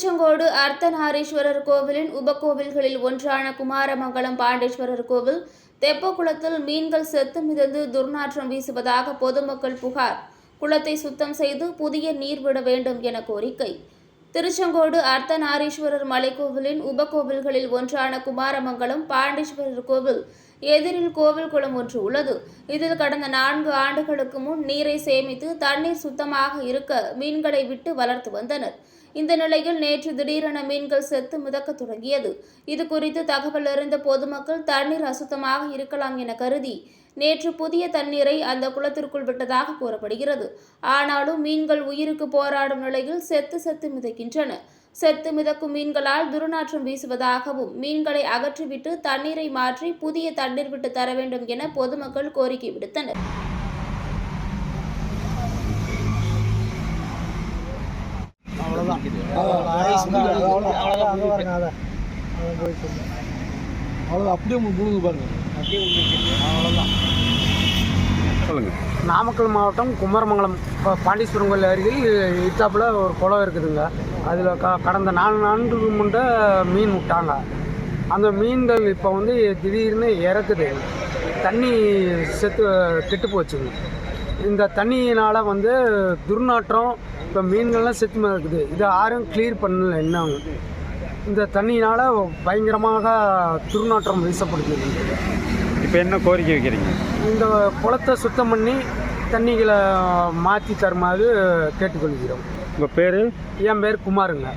திருச்செங்கோடு அர்த்தநாரீஸ்வரர் கோவிலின் உபகோவில்களில் ஒன்றான குமாரமங்கலம் பாண்டேஸ்வரர் கோவில் தெப்பக்குளத்தில் மீன்கள் செத்து மிதந்து துர்நாற்றம் வீசுவதாக பொதுமக்கள் புகார். குளத்தை சுத்தம் செய்து புதிய நீர் விட வேண்டும் என கோரிக்கை. திருச்செங்கோடு அர்த்தநாரீஸ்வரர் மலைக்கோவிலின் உபகோவில்களில் ஒன்றான குமாரமங்கலம் பாண்டேஸ்வரர் கோவில் எதிரில் கோவில் குளம் ஒன்று உள்ளது. இதில் கடந்த நான்கு ஆண்டுகளுக்கு முன் நீரை சேமித்து தண்ணீர் சுத்தமாக இருக்க மீன்களை விட்டு வளர்த்து வந்தனர். இந்த நிலையில் நேற்று திடீரென மீன்கள் செத்து மிதக்க தொடங்கியது. இது குறித்து தகவல் அறிந்த பொதுமக்கள் தண்ணீர் அசுத்தமாக இருக்கலாம் என கருதி நேற்று புதிய தண்ணீரை அந்த குளத்திற்குள் விட்டதாக கூறப்படுகிறது. ஆனாலும் மீன்கள் உயிருக்கு போராடும் நிலையில் செத்து செத்து மிதக்கின்றன. செத்து மிதக்கும் மீன்களால் துர்நாற்றம் வீசுவதாகவும் மீன்களை அகற்றிவிட்டு தண்ணீரை மாற்றி புதிய தண்ணீர் விட்டு தர வேண்டும் என பொதுமக்கள் கோரிக்கை விடுத்தனர். அவ்வளோ அப்படியே முழுங்க பாருங்க அவ்வளோதான் சொல்லுங்க நாமக்கல் மாவட்டம் குமரமங்கலம் பாண்டீஸ்வரம் கோயில் அருகில் இத்தாப்புல ஒரு குளம் இருக்குதுங்க அதில் க கடந்த நாலு நான்கு முண்டை மீன் விட்டாங்க அந்த மீன்கள் இப்போ வந்து திடீர்னு இறக்குது தண்ணி செத்து கெட்டு போச்சுங்க இந்த தண்ணியினால் வந்து துர்நாற்றம் இப்போ மீன்கள்லாம் செத்து இருக்குது. இதை யாரும் கிளியர் பண்ணல இன்னும். இந்த தண்ணியினால் பயங்கரமாக துர்நாற்றம் வீசப்படுகிறது. இப்போ என்ன கோரிக்கை வைக்கிறீங்க? இந்த குளத்தை சுத்தம் பண்ணி தண்ணிகளை மாற்றி தருமாறு கேட்டுக்கொள்கிறோம். உங்கள் பேர்? என் பேர் குமாருங்க.